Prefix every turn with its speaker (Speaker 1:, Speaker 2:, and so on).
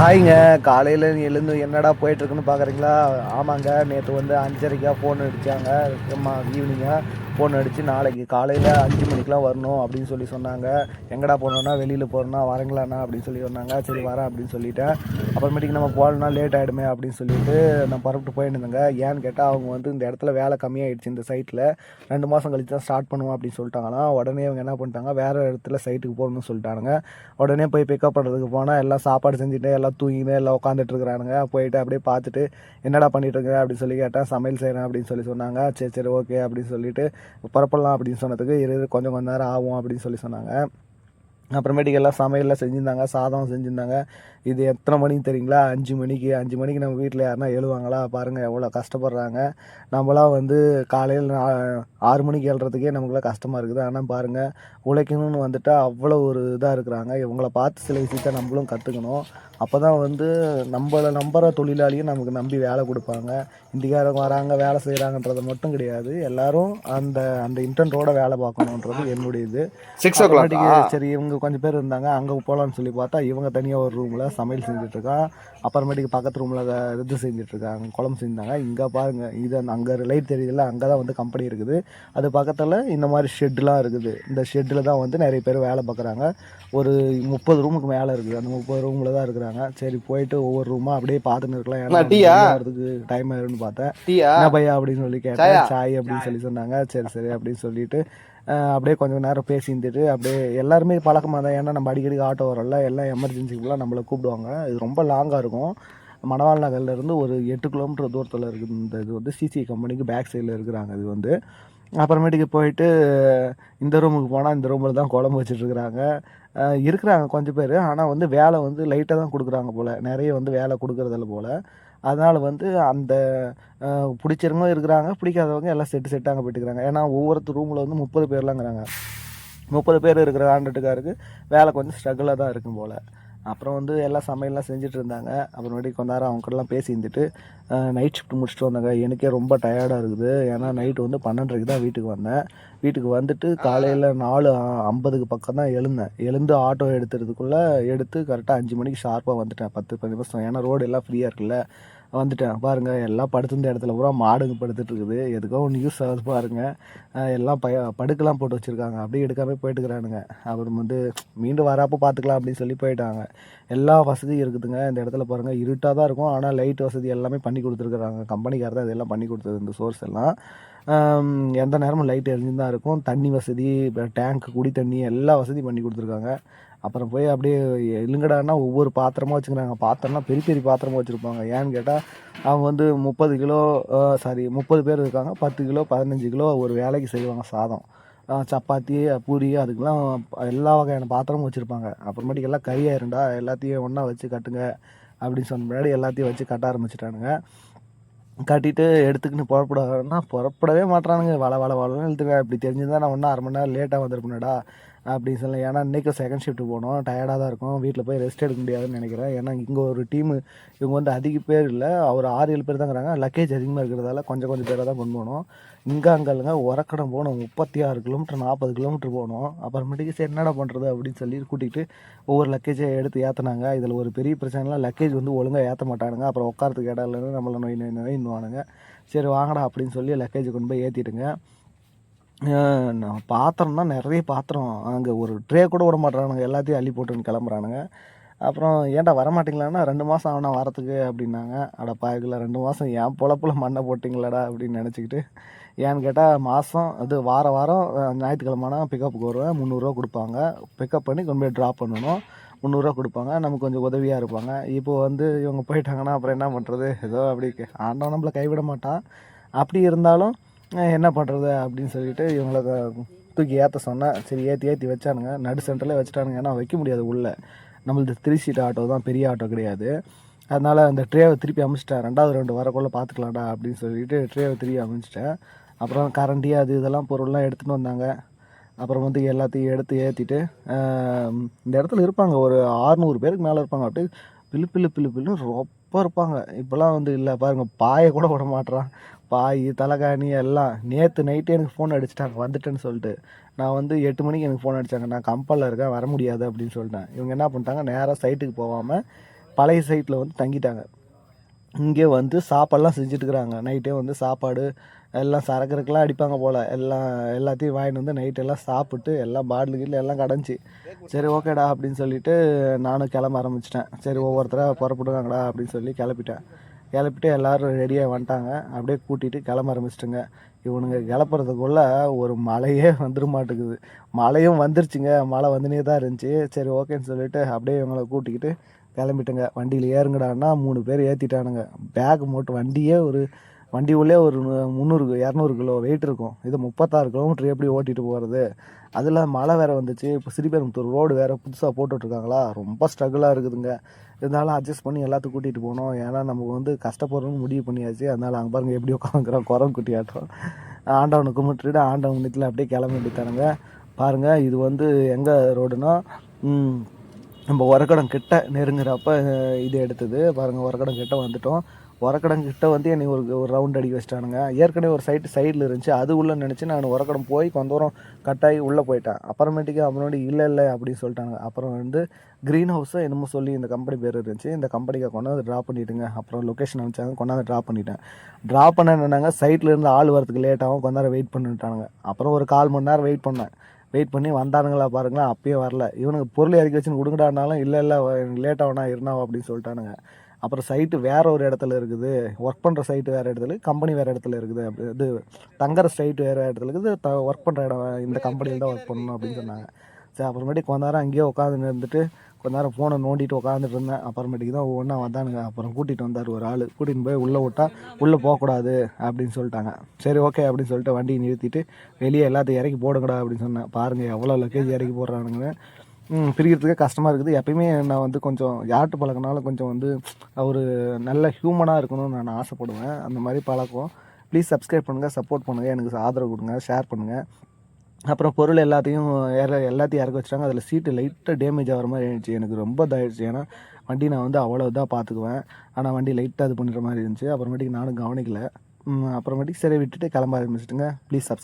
Speaker 1: ஹாய்ங்க காலையில் எழுந்து என்னடா போயிட்டுருக்குன்னு பார்க்குறீங்களா ஆமாங்க நேற்று வந்து அஞ்சரைக்கா ஃபோன் அடித்தாங்க ஈவினிங்காக ஃபோன் அடித்து நாளைக்கு காலையில் அஞ்சு மணிக்கெலாம் வரணும் அப்படின்னு சொல்லி சொன்னாங்க. எங்கடா போகணுன்னா வெளியில் போகிறோன்னா வரங்களாண்ணா அப்படின்னு சொல்லி சொன்னாங்க. சரி வரேன் அப்படின்னு சொல்லிட்டேன். அப்புறமேட்டுக்கு நம்ம போகலன்னா லேட் ஆகிடுமே அப்படின்னு சொல்லிட்டு நான் புறப்பட்டு போயிட்டு இருந்தேங்க. ஏன்னு கேட்டால் அவங்க வந்து இந்த இடத்துல வேலை கம்மியாயிடுச்சு இந்த சைட்டில் ரெண்டு மாதம் கழிச்சு தான் ஸ்டார்ட் பண்ணுவோம் அப்படின்னு சொல்லிட்டாங்கன்னா உடனே அவங்க என்ன பண்ணிட்டாங்க வேறு இடத்துல சைட்டுக்கு போகணும்னு சொல்லிட்டானுங்க. உடனே போய் பிக்கப் பண்ணுறதுக்கு போனால் எல்லாம் சாப்பாடு செஞ்சுட்டு எல்லாம் தூங்கிட்டு எல்லாம் உட்காந்துட்டு இருக்கிறானுங்க. போயிட்டு அப்படியே பார்த்துட்டு என்னடா பண்ணிட்டு இருக்க அப்படின்னு சொல்லி கேட்டேன் சமையல் செய்கிறேன் அப்படின்னு சொல்லி சொன்னாங்க. சரி சரி ஓகே அப்படின்னு சொல்லிட்டு புறப்படலாம் அப்படின்னு சொன்னதுக்கு இரு இரு, கொஞ்சம் கொஞ்ச நேரம் ஆகும் அப்படின்னு சொல்லி சொன்னாங்க. அப்புறமேட்டுக்கு எல்லாம் சமையல்லாம் செஞ்சுருந்தாங்க சாதம் செஞ்சுருந்தாங்க. இது எத்தனை மணிக்கு தெரியுங்களா? அஞ்சு மணிக்கு அஞ்சு மணிக்கு நம்ம வீட்டில் யாருன்னா எழுவாங்களா? பாருங்கள் எவ்வளோ கஷ்டப்படுறாங்க. நம்மளாம் வந்து காலையில் நா- ஆறு மணிக்கு எழுறதுக்கே நமக்குலாம் கஷ்டமாக இருக்குது. ஆனால் பாருங்கள் உழைக்கணும்னு வந்துட்டா அவ்வளோ ஒரு இதாக இருக்கிறாங்க. இவங்கள பார்த்து சில விஷயத்த நம்மளும் கற்றுக்கணும் அப்போ தான் வந்து நம்மளை நம்புகிற தொழிலாளியும் நமக்கு நம்பி வேலை கொடுப்பாங்க. இந்திக்காரங்க வராங்க வேலை செய்கிறாங்கன்றது மட்டும் கிடையாது. எல்லாரும் அந்த அந்த இன்டென்ட்டோட வேலை பார்க்கணுன்றது என்னுடைய இது
Speaker 2: சிக்ஸ் ஓ கிளாக்
Speaker 1: சரி இவங்க கொஞ்சம் பேர் இருந்தாங்க அங்கே போகலான்னு சொல்லி பார்த்தா இவங்க தனியாக ஒரு ரூமில் சமையல் செஞ்சுட்டு இருக்கான். அப்புறமேட்டுக்கு பக்கத்து ரூமில் இது செஞ்சுட்டு இருக்காங்க குழம்பு செஞ்சாங்க இங்கே பாருங்க இது அங்கே லைட் தெரியுதுல்ல அங்கே தான் வந்து கம்பெனி இருக்குது. அது பக்கத்தில் இந்த மாதிரி ஷெட்லாம் இருக்குது. இந்த ஷெட்டில் தான் வந்து நிறைய பேர் வேலை பார்க்குறாங்க. ஒரு முப்பது ரூமுக்கு மேலே இருக்குது. அந்த முப்பது ரூமில் தான் இருக்கிறாங்க. சரி போயிட்டு ஒவ்வொரு ரூமாக அப்படியே பார்த்துன்னு இருக்கலாம். ஏன்னா டைம் ஆயிரும்னு பார்த்தேன். என்ன பையா அப்படின்னு சொல்லி கேட்டேன்.
Speaker 2: சாயா?
Speaker 1: அப்படின்னு சொல்லி சொன்னாங்க. சரி சரி அப்படின்னு சொல்லிட்டு அப்படியே கொஞ்சம் நேரம் பேசி இருந்துட்டு அப்படியே எல்லாருமே பழக்கமாக தான். ஏன்னா நம்ம அடிக்கடி ஆட்டோ வரோம்ல எல்லாம் எமர்ஜென்சிக்குலாம் நம்மளை கூப்பிடுவாங்க. இது ரொம்ப லாங்காக இருக்கும். மணவாள் நகர்லேருந்து ஒரு எட்டு கிலோமீட்டர் தூரத்தில் இருக்குது இந்த இது வந்து சிசி கம்பெனிக்கு பேக் சைடில் இருக்கிறாங்க இது வந்து. அப்புறமேட்டுக்கு போயிட்டு இந்த ரூமுக்கு போனால் இந்த ரூமில் தான் குழம்பு வச்சுட்ருக்குறாங்க இருக்கிறாங்க. கொஞ்சம் பேர். ஆனால் வந்து வேலை வந்து லைட்டாக தான் கொடுக்குறாங்க போல். நிறைய வந்து வேலை கொடுக்குறதில்ல போல். அதனால் வந்து அந்த பிடிச்சவங்க இருக்கிறாங்க பிடிக்காதவங்க எல்லாம் செட்டு செட்டாங்க போயிட்டுக்கிறாங்க. ஏன்னா ஒவ்வொருத்தர் ரூமில் வந்து முப்பது பேர்லாங்கிறாங்க. முப்பது பேர் இருக்கிற கான்ட்ராக்டுக்காருக்கு வேலை கொஞ்சம் ஸ்ட்ரகிளாக தான் இருக்கும் போல். அப்புறம் வந்து எல்லாம் சமையல்லாம் செஞ்சுட்டு இருந்தாங்க அப்புறமேட்டுக்கு கொஞ்ச நேரம் அவங்க கூடலாம் பேசி இருந்துட்டு நைட் ஷிஃப்ட் முடிச்சுட்டு வந்தாங்க. எனக்கே ரொம்ப டயர்டாக இருக்குது. ஏன்னா நைட்டு வந்து பன்னெண்டரைக்கு தான் வீட்டுக்கு வந்தேன். வீட்டுக்கு வந்துட்டு காலையில் நாலு ஐம்பதுக்கு பக்கம் தான் எழுந்தேன். எழுந்து ஆட்டோ எடுத்துறதுக்குள்ளே எடுத்து கரெக்டாக அஞ்சு மணிக்கு ஷார்ப்பாக வந்துட்டேன். பத்து பதினஞ்சு நிமிஷம். ஏன்னா ரோடு எல்லாம் ஃப்ரீயாக இருக்குல்ல. வந்துட்டேன். பாருங்கள் எல்லாம் படுத்திருந்த இடத்துல பூரா மாடுங்க படுத்துட்டு இருக்குது. எதுக்கோ ஒன்று யூஸ் ஆகுது பாருங்கள் எல்லாம் பய படுக்கெல்லாம் போட்டு வச்சுருக்காங்க. அப்படியே எடுக்காமல் போயிட்டுக்கிறானுங்க. அப்புறம் வந்து மீண்டும் வரப்போ பார்த்துக்கலாம் அப்படின்னு சொல்லி போயிட்டாங்க. எல்லா வசதியும் இருக்குதுங்க. இந்த இடத்துல பாருங்கள் இருட்டாக தான் இருக்கும். ஆனால் லைட் வசதி எல்லாமே பண்ணி கொடுத்துருக்குறாங்க. கம்பெனிக்கார தான் இதெல்லாம் பண்ணி கொடுத்தது இந்த சோர்ஸ் எல்லாம். எந்த நேரமும் லைட் எரிஞ்சு தான் இருக்கும். தண்ணி வசதி டேங்க் குடி தண்ணி எல்லா வசதியும் பண்ணி கொடுத்துருக்காங்க. அப்புறம் போய் அப்படியே இல்லைங்கடான்னா ஒவ்வொரு பாத்திரமாக வச்சுக்கிறாங்க. பாத்திரம்னா பெரிய பெரிய பாத்திரமாக வச்சுருப்பாங்க. ஏன்னு கேட்டால் அவங்க வந்து முப்பது கிலோ சாரி முப்பது பேர் இருக்காங்க. பத்து கிலோ பதினஞ்சு கிலோ ஒரு வேலைக்கு செய்வாங்க சாதம். சப்பாத்தி பூரி அதுக்கெல்லாம் எல்லா வகையான பாத்திரமும் வச்சுருப்பாங்க. அப்புறமேட்டுக்கு எல்லாம் கறியாக ஆயிருண்டா எல்லாத்தையும் ஒன்றா வச்சு கட்டுங்க அப்படின்னு சொன்ன முன்னாடி எல்லாத்தையும் வச்சு கட்ட ஆரம்பிச்சிட்டானுங்க. கட்டிட்டு எடுத்துக்கின்னு புறப்படாதுன்னா புறப்படவே மாட்றானுங்க. வள வள வளன்னு இழுத்துக்க இப்படி தெரிஞ்சுதான் நான் ஒன்றும் அரை மணி நேரம் லேட்டாக வந்திருப்பேனடா. அப்படின்னு சொல்லி. ஏன்னா இன்றைக்கும் செகண்ட் ஷிஃப்ட் போனோம். டயர்டாக தான் இருக்கும். வீட்டில் போய் ரெஸ்ட் எடுக்க முடியாதுன்னு நினைக்கிறேன். ஏன்னா இங்கே ஒரு டீமு இவங்க வந்து அதிக பேர் இல்லை. ஒரு ஆறு ஏழு பேர் தாங்கிறாங்க லக்கேஜ் அதிகமாக இருக்கிறதால கொஞ்சம் கொஞ்சம் பேரை தான் கொண்டு போகணும். இங்கே அங்கே இல்லைங்க. உரக்கடம் போகணும் முப்பத்தி ஆறு கிலோமீட்டர் நாற்பது கிலோமீட்டர் போகணும் அப்புறமேட்டுக்கு சரி என்னடா பண்ணுறது அப்படின்னு சொல்லி கூட்டிகிட்டு ஒவ்வொரு லக்கேஜை எடுத்து ஏற்றினாங்க இதில் ஒரு பெரிய பிரச்சனைலாம் லக்கேஜ் வந்து ஒழுங்காக ஏற்ற மாட்டானுங்க. அப்புறம் உட்காரத்துக்கு இடம் இல்லைன்னு நம்மளை நோய் நோய் நோய் சரி வாங்கடா அப்படின்னு சொல்லி லக்கேஜ் கொண்டு போய் ஏற்றிட்டுங்க நான் பாத்திரம் தான் நிறைய பாத்திரம். அங்கே ஒரு ட்ரே கூட விட மாட்றானுங்க எல்லாத்தையும் அள்ளி போட்டுன்னு கிளம்புறானுங்க. அப்புறம் ஏன்டா வரமாட்டிங்களான்னா ரெண்டு மாதம் ஆகணும் வரத்துக்கு அப்படின்னாங்க. அட பாய்க்கல ரெண்டு மாதம் ஏன் பொழப்புல மண்ணை போட்டிங்களாடா அப்படின்னு நினச்சிக்கிட்டு ஏன்னு கேட்டால் மாதம் அது வார வாரம் ஞாயிற்றுக்கிழமைனா பிக்கப்புக்கு வருவேன். முந்நூறுரூவா கொடுப்பாங்க. பிக்கப் பண்ணி கொண்டு போய் ட்ராப் பண்ணணும். முந்நூறுரூவா கொடுப்பாங்க. நமக்கு கொஞ்சம் உதவியாக இருப்பாங்க. இப்போ வந்து இவங்க போயிட்டாங்கன்னா அப்புறம் என்ன பண்ணுறது ஏதோ அப்படி ஆண்டவன் நம்மளை கைவிட மாட்டான். அப்படி இருந்தாலும் என்ன பண்ணுறது அப்படின்னு சொல்லிட்டு இவங்களை தூக்கி ஏற்ற சொன்னேன் சரி ஏற்றி ஏற்றி வச்சானுங்க. நடு சென்டரில் வச்சுட்டானுங்க. ஏன்னா வைக்க முடியாது உள்ளே. நம்மளது த்ரீ சீட் ஆட்டோ தான் பெரிய ஆட்டோ கிடையாது. அதனால் அந்த ட்ரேவை திருப்பி அமைச்சிட்டேன். ரெண்டாவது ரெண்டு வரக்குள்ளே பார்த்துக்கலாம்டா அப்படின்னு சொல்லிட்டு ட்ரேவை திருப்பி அமைச்சிட்டேன். அப்புறம் கரண்டி அது இதெல்லாம் பொருள்லாம் எடுத்துகிட்டு வந்தாங்க. அப்புறம் வந்து எல்லாத்தையும் எடுத்து ஏற்றிட்டு இந்த இடத்துல இருப்பாங்க. ஒரு ஆறுநூறு பேருக்கு மேலே இருப்பாங்க. அப்படியே பில்லு பில்லு பில்லு பில்லுன்னு ரொம்ப இருப்பாங்க. இப்போலாம் வந்து இல்லை பாருங்கள் பாயை கூட விட மாட்டுறான் பாய் தலைகாணி எல்லாம் நேற்று நைட்டே எனக்கு ஃபோன் அடிச்சிட்டாங்க வந்துட்டேன்னு சொல்லிட்டு. நான் வந்து எட்டு மணிக்கு எனக்கு ஃபோன் அடித்தாங்க நான் கம்பலில் இருக்கேன் வர முடியாது அப்படின்னு சொல்லிட்டேன். இவங்க என்ன பண்ணிட்டாங்க நேராக சைட்டுக்கு போகாமல் பழைய சைட்டில் வந்து தங்கிட்டாங்க. இங்கே வந்து சாப்பாடெல்லாம் செஞ்சுட்டு இருக்கிறாங்க நைட்டே வந்து சாப்பாடு எல்லாம் சரக்குறக்கெல்லாம் அடிப்பாங்க போல். எல்லாம் எல்லாத்தையும் வாங்கிட்டு வந்து நைட் எல்லாம் சாப்பிட்டு எல்லாம் பாட்டில் கீட்டில் எல்லாம் கடைஞ்சி சரி ஓகேடா அப்படின்னு சொல்லிட்டு நானும் கிளம்ப ஆரம்பிச்சிட்டேன். சரி ஒவ்வொருத்தராக புறப்படுவாங்கடா அப்படின்னு சொல்லி கிளப்பிட்டேன் கிளப்பிட்டு எல்லோரும் ரெடியாக வந்துட்டாங்க. அப்படியே கூட்டிகிட்டு கிளம்ப ஆரம்பிச்சிட்டுங்க. இவனுங்க கிளப்புறதுக்குள்ளே ஒரு மழையே வந்துட மாட்டேங்குது. மழையும் வந்துருச்சுங்க. மழை வந்துனே தான் இருந்துச்சு. சரி ஓகேன்னு சொல்லிட்டு அப்படியே இவங்களை கூட்டிக்கிட்டு கிளம்பிட்டுங்க. வண்டியில் ஏறுங்கடான்னா மூணு பேர் ஏற்றிட்டானுங்க பேக் மூட்டு வண்டியே ஒரு வண்டி உள்ளே ஒரு முந்நூறு இரநூறு கிலோ வெயிட் இருக்கும். இது முப்பத்தாறு கிலோமீட்டர் எப்படி ஓட்டிகிட்டு போகிறது அதில் மழை வேறு வந்துச்சு. இப்போ ஸ்ரீபெரும்புத்தூர் ரோடு வேறு புதுசாக போட்டுட்ருக்காங்களா? ரொம்ப ஸ்ட்ரகிளாக இருக்குதுங்க. இருந்தாலும் அட்ஜஸ்ட் பண்ணி எல்லாத்தையும் கூட்டிகிட்டு போனோம். ஏன்னா நமக்கு வந்து கஷ்டப்படுறோம்னு முடிவு பண்ணியாச்சு. அதனால் அங்கே பாருங்க எப்படி உட்காந்துக்கிறோம் குரம் குட்டி ஆட்டம். ஆண்டவனை கும்பிட்டுட்டு ஆண்டவன் நித்தில் அப்படியே கிளம்பி வேண்டித்தானுங்க பாருங்கள் இது வந்து எங்கே ரோடுனா நம்ம உரக்கடம் கிட்ட நெருங்குறப்ப இது எடுத்தது. பாருங்கள் உரக்கடம் கிட்ட வந்துட்டோம். உரக்கடம் கிட்ட வந்து என்னை ஒரு ஒரு ரவுண்ட் அடிக்க வச்சிட்டானுங்க. ஏற்கனவே ஒரு சைட்டு சைடில் இருந்துச்சு. அது உள்ளே நினச்சி நான் உரக்கடம் போய் கொஞ்ச கட்டாகி கட்டாயி உள்ளே போயிட்டேன். அப்புறமேட்டுக்கு அவனோட இல்லை இல்லை அப்படின்னு சொல்லிட்டாங்க அப்புறம் வந்து க்ரீன் ஹவுஸை என்னமோ சொல்லி இந்த கம்பெனி பேர் இருந்துச்சு. இந்த கம்பெனிக்கு கொண்டாந்து ட்ராப் பண்ணிவிடுங்க அப்புறம் லொக்கேஷன் அனுப்பிச்சாங்க. கொண்டாந்து ட்ராப் பண்ணிட்டேன். ட்ராப் பண்ண என்னன்னாங்க? சைட்டில் இருந்து ஆள் வரதுக்கு லேட்டாகவும் ஆகும். கொஞ்ச நேரம் வெயிட் பண்ணிட்டானுங்க. அப்புறம் ஒரு கால் மணி நேரம் வெயிட் பண்ணேன். வெயிட் பண்ணி வந்தானுங்களா பாருங்களேன். அப்பயும் வரல. இவனுக்கு பொருள் இறக்கி வச்சுன்னு கொடுங்கடானாலும் இல்லை இல்லை லேட் இருந்தாவோ அப்படின்னு சொல்லிட்டானுங்க. அப்புறம் சைட்டு வேற ஒரு இடத்துல இருக்குது. ஒர்க் பண்ணுற சைட்டு வேறு இடத்துல கம்பெனி வேறு இடத்துல இருக்குது. அப்படி இது தங்குற சைட்டு வேறு இடத்துல இருக்குது. த ஒர்க் பண்ணுற இடம் இந்த கம்பெனியில் தான் ஒர்க் பண்ணணும் அப்படின்னு சொன்னாங்க. சரி அப்புறமேட்டு கொஞ்ச நேரம் அங்கேயே உட்காந்து இருந்துட்டு கொஞ்ச நேரம் ஃபோனை நோண்டிட்டு உட்காந்துட்டு இருந்தேன். அப்புறமேட்டுக்கு தான் ஒவ்வொன்றா வந்தானுங்க. அப்புறம் கூட்டிகிட்டு வந்தார் ஒரு ஆள். கூட்டிகிட்டு போய் உள்ளே விட்டா உள்ளே போகக்கூடாது அப்படின்னு சொல்லிட்டாங்க. சரி ஓகே அப்படின்னு சொல்லிட்டு வண்டியை நிறுத்திட்டு வெளியே எல்லாத்தையும் இறக்கி போடுங்கடா அப்படின்னு சொன்னேன். பாருங்கள் எவ்வளோ லக்கேஜ் இறக்கி போடுறானுங்கன்னு. பிரிக்கிறதுக்கே கஷ்டமாக இருக்குது. எப்பயுமே நான் வந்து கொஞ்சம் யார்ட்டு பழக்கினாலும் கொஞ்சம் வந்து ஒரு நல்ல ஹியூமனாக இருக்கணும்னு நான் ஆசைப்படுவேன். அந்த மாதிரி பழக்கம். ப்ளீஸ் சப்ஸ்கிரைப் பண்ணுங்கள் சப்போர்ட் பண்ணுங்கள் எனக்கு ஆதரவு கொடுங்க ஷேர் பண்ணுங்கள் அப்புறம் பொருள் எல்லாத்தையும் இற எல்லாத்தையும் இறக்க வச்சுட்டாங்க. அதில் சீட்டு லைட்டாக டேமேஜ் ஆகிற மாதிரி இருந்துச்சு எனக்கு ரொம்ப இதாகிடுச்சு ஏன்னா வண்டி நான் வந்து அவ்வளோ இதாக பார்த்துக்குவேன் ஆனால் வண்டி லைட்டாக இது பண்ணுற மாதிரி இருந்துச்சு. அப்புறமேட்டுக்கு நானும் கவனிக்கல. அப்புறமேட்டுக்கு சரி விட்டுட்டு கிளம்ப ஆரம்பிச்சிட்டுங்க. Please subs